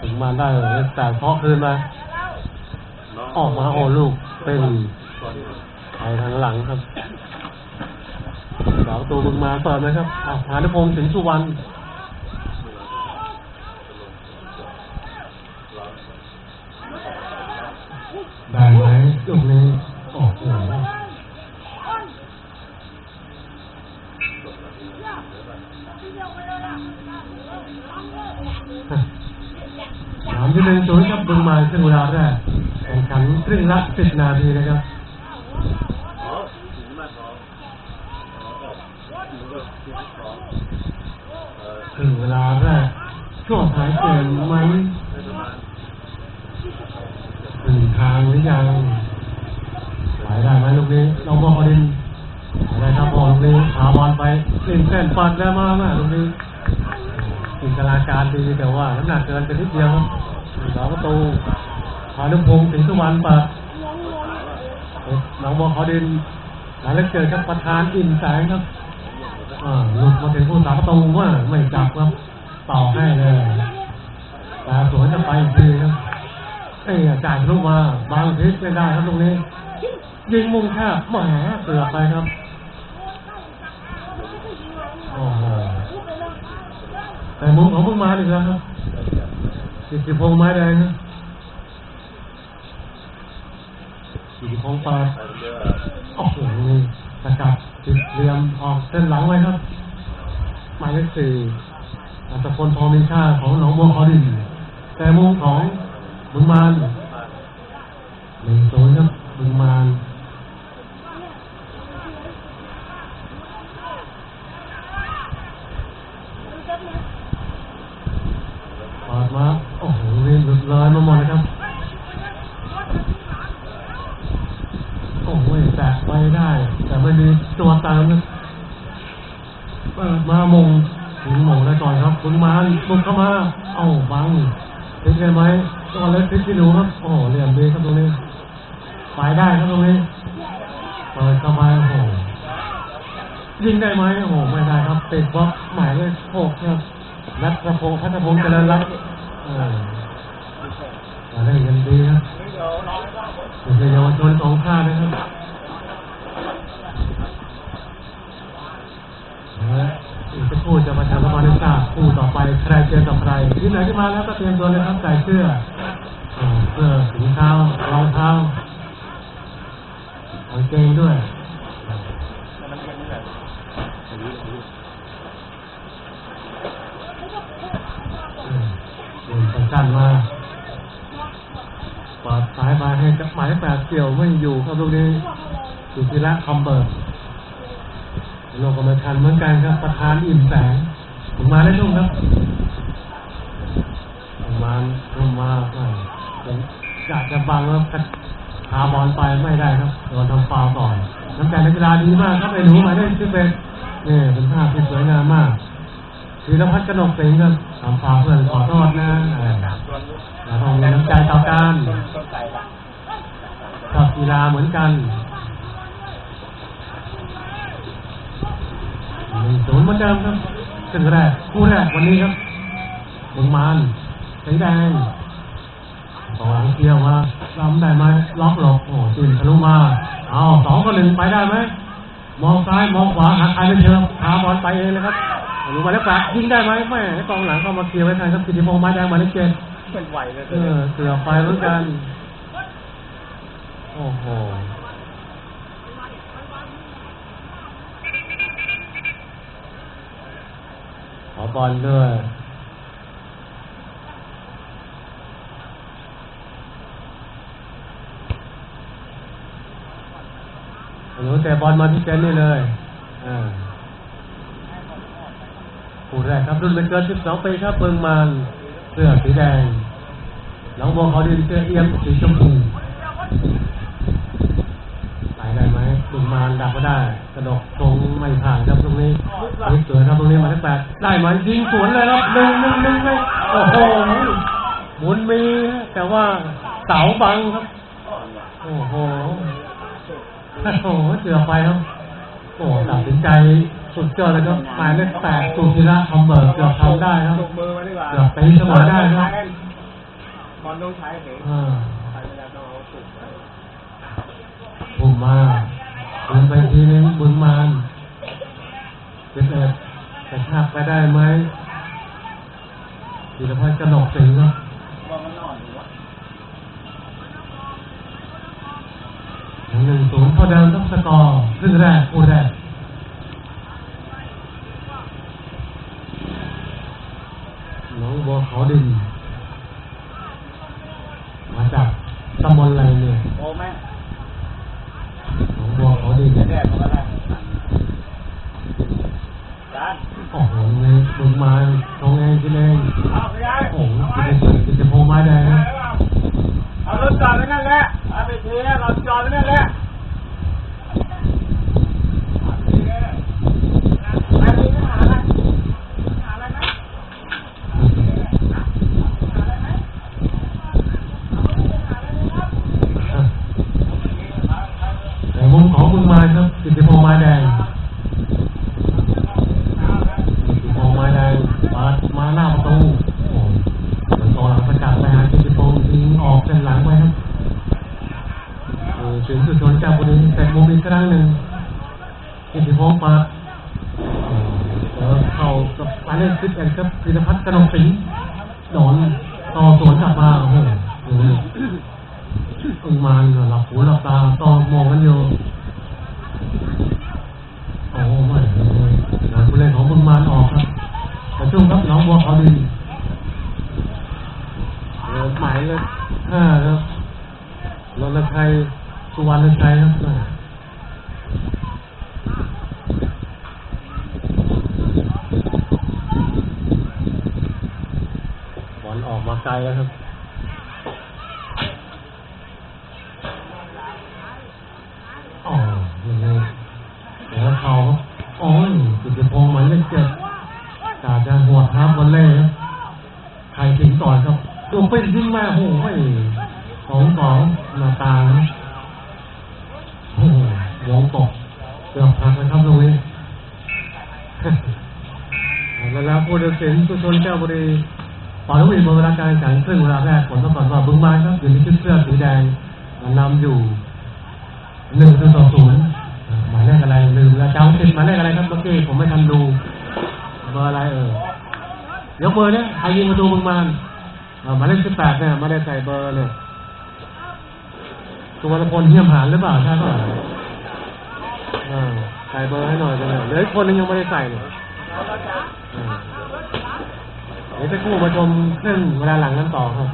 ถึงมาได้เลยแต่เคาะคืนมา ออกมาโอ้ลูกเป็นไปทางหลังครับสาวตัวบึงมาเปิดนะครับอะพานพงศ์สินสุวรรณ สามที่หนึ่งศูนย์ครับบึงมาครึ่งเวลาแรกแข่งขันครึ่งละสิบนาทีนะครับถึงเวลาแรกช่วงท้ายเกมไหมถึงทางหรือยังไหายได้ไหมลูกนี้ลองบอกอดิน หายได้ครับบอลนี้หาบอลไปเล่นเส้นปัดได้มากนะลูกนี้จินตนาการดีแต่ว่าน้ำหนักเกินไปนิดเดียวครับสองประตูพานุพงศ์สิงสุวรรณปิดน้องบอลเขอดินหลังเล็กเกิดครับประธานอิ่มแสงครับหลุดมาถึงผู้สาประตูว่าไม่จับครับต่อให้เลยแต่สวนจะไปอีครับเอ้ยจ่ายลูกมา บางทิศไม่ได้ครับตรงนี้ ยิงมุมแคบแหมเสือกไปครับโอ้โห แต่มุมของพิ่งมาอีกแล้วครับกิติบพงไม้แดงครับกิติพงษ์ปาโอ้โหนี่สกัดติดเหลี่ยมออกเส้นหลังไว้ครับหมายเลขสี่อัตพลทองมีค่าของหนองบัวคอดิน แต่มุมของบึงมานหนึ่งศูนครับบึงมาน มา โอ้โหเรียนหลุดลอยมาหมดเลยครับ โอ้โหแตะไปได้ แต่ไม่มีตัวตามนะเปิดมามงถึงมงได้ก่อนครับบึงมานบุกเข้ามา เอ้าบังทิ้งได้ไหมตัวเล็กทิ้งที่หนูครับ โอ้โหเหลี่ยมดีครับตรงนี้ไปได้ครับตรงนี้เปิดเข้าไปโอ้โหยิงได้ไหมโอ้โหไม่ได้ครับติดบล็อกหมายเลขหกครับนัทพงศ์พัฒพงศ์เจริญรัตน์ มาได้กันดีครับเป็นเยาวชนของข้านะครับอีกสักครู่จะมาทำละครในศาสตร์คู่ต่อไปใครเจอกับใครทีมไหนที่มาแล้วก็เตรียมตัวเลยครับใส่เสื้อเสื้อถุงเท้ารองเท้ากางเกงด้วย เดินสั้นมาเปิดสายมาให้จับหมายแปดเกี่ยวไม่อยู่ครับลูกนี้สุธิระคอมเบิร์ตลกกรรมทันเหมือนกันครับ ประธานอิ่มแสงถึงมาได้ทุ่มครับถึงมาทุ่มมาอ่าผมอยากจะบังแล้วพาบอลไปไม่ได้ครับโดนทำฟาวล์ก่อนน้ำใจนักกีฬาดีมากครับไอ้หนูมายเลขสิบเอ็ดนี่เป็นภาพที่สวยงามมากธีรพัฒน์กนกสิงครับทำฟาวล์เพื่อนขอโทษนะเออแล้วต้องมีน้ำใจต่อกันชอบกีฬาเหมือนกันหนึ่งศูนย์เหมือนเดิมครับซึ่งแรกคู่แรกวันนี้ครับบึงมานสีแดงสองเที่ยวมาล้ำได้ไหมล็อกหลบโอ้จินทะลุมาเอาสองก็หนึ่งไปได้ไหมมองซ้ายมองขวาหาใครไม่เจอหาบอลไปเองเลยครับหรือหมายเลขแปดยิงได้ไหมแม่กองหลังเข้ามาเคลียร์ไว้ทันครับกิติพงษ์ไม้แดงหมายเลขเจ็ดเป็นไหวเลยเออเสือไฟเหมือนกัน โอ้โหขอบอลด้วยหนูแต่บอลมาที่เจนนี่เลยอ่าผู้แรกครับรุ่นไม่เกิน12ปีครับเบิงมานเสื้อสีแดงน้องบัวเขาดินเสื้อเอี่ยมสีชมพู ได้ไหมเบิงมานดักก็ได้ กระดกตรงไม่ผ่านครับตรงนี้สวยๆครับตรงนี้หมายเลขแปดได้ไหมยิงสวนเลยครับหนึ่งหนึ่งหนึ่งเลยโอ้โหหมุนมีแต่ว่าเสาบังครับ โอ้โหโอ้โหเสือไปครับโอ้ตัดสินใจฉสุดยอดเลยครับหมายเลขแปดสุธีระคำเบิกเกือบทำได้ครับจุกมือมาดีกว่าเกือบตีเสมอได้ครับบอลต้องใช้เหรอ่าใช้เวลาต้องเอาจุกไว้ผมมา บุญไปทีนึงบุญมานเป็นเอ็ดกระชากไปได้ไหมธีรพัฒน์กนกสิงห์ครับว่ามันอ่อนหรือวะหนึ่งศูนย์เท่าเดิมครับสกอร์ครึ่งแรกคู่แรกน้องบัวขาดิน มาจากตำบลอะไรเนี่ยโอ้แม่ เขาดินจะแดดมันก็ได้จานโอ้โหลงมาลงเองกินเองเอาไปยัยโอ้โหกินเองกินจะโพไม้แดงนะเอารถจอดไว้นั่นแหละเอาไปเทเราจอดไว้นั่นแหละแม่มีปัญหาอะไรปัญหาอะไรไหม ในมุมของบุญมาครับกินจะโพไม้แดงกินจะโพไม้แดงมามาหน้าประตูโอ้โหมันตอนประกาศไปหากินจะโพทิ้งออกเส้นหลังไปครับเออ ถึงสุดชนจากบุรีแต่มุมอีกครั้งหนึ่งกินจะโพเปิดเออเข้ากับหมายเลขสิบเอ็ดครับธีรพัฒน์กนกสิงห์โดนต่อสวนกลับมาโอ้โหองมานหลับหูหลับตาต่อมองกันอยู่โอ้ไม่เลยงานผู้เล่นของบุญมานออกครับกระชุ่มครับน้องบัวเขาดินเออหมายเลขห้าครับรณชัย สุวรรณชัยครับบอลออกมาไกลแล้วครับอ๋อยังไงเดี๋ยวเขาโอ้ยจุดจะพงหมายเลขเจ็ดกาจะหัวทับบอลเล่ครับใครถึงก่อนครับดูเป็นขึ้นมาโอ้โหสองสองหน้าตานะอ้โหวงตกเกือบพักนะครับตรงนี้ แล้วแล้วผู้ ตัดสินสุชนแก้วบุรีปล่อยลูกอีกหมดเวลาการแข่งขันครึ่งเวลาแรกผลปรากฏว่าบึงบานครับอยู่ในชุดเสื้อสีแดงนำอยู่หนึ่งต่อศูนย์หมายเลขอะไรลืมแล้วจำติดหมายเลขอะไรครับเมื่อกี้ผมไม่ทันดูเบอร์อะไรเออยกเบอร์เนี่ยใครยิงประตูบึงบานหมายเลขสิบแปดเนี่ยไม่ได้ใส่เบอร์เนี่ยสุวรรณพลเทียมหานหรือเปล่าใช่ป่ะใส่เบอร์ให้หน่อยกันเลยเหลือคนนึงยังไม่ได้ใส่เลย เดี๋ยวจะกู้มาชมครื่องเวลาหลังนั้นต่อครับ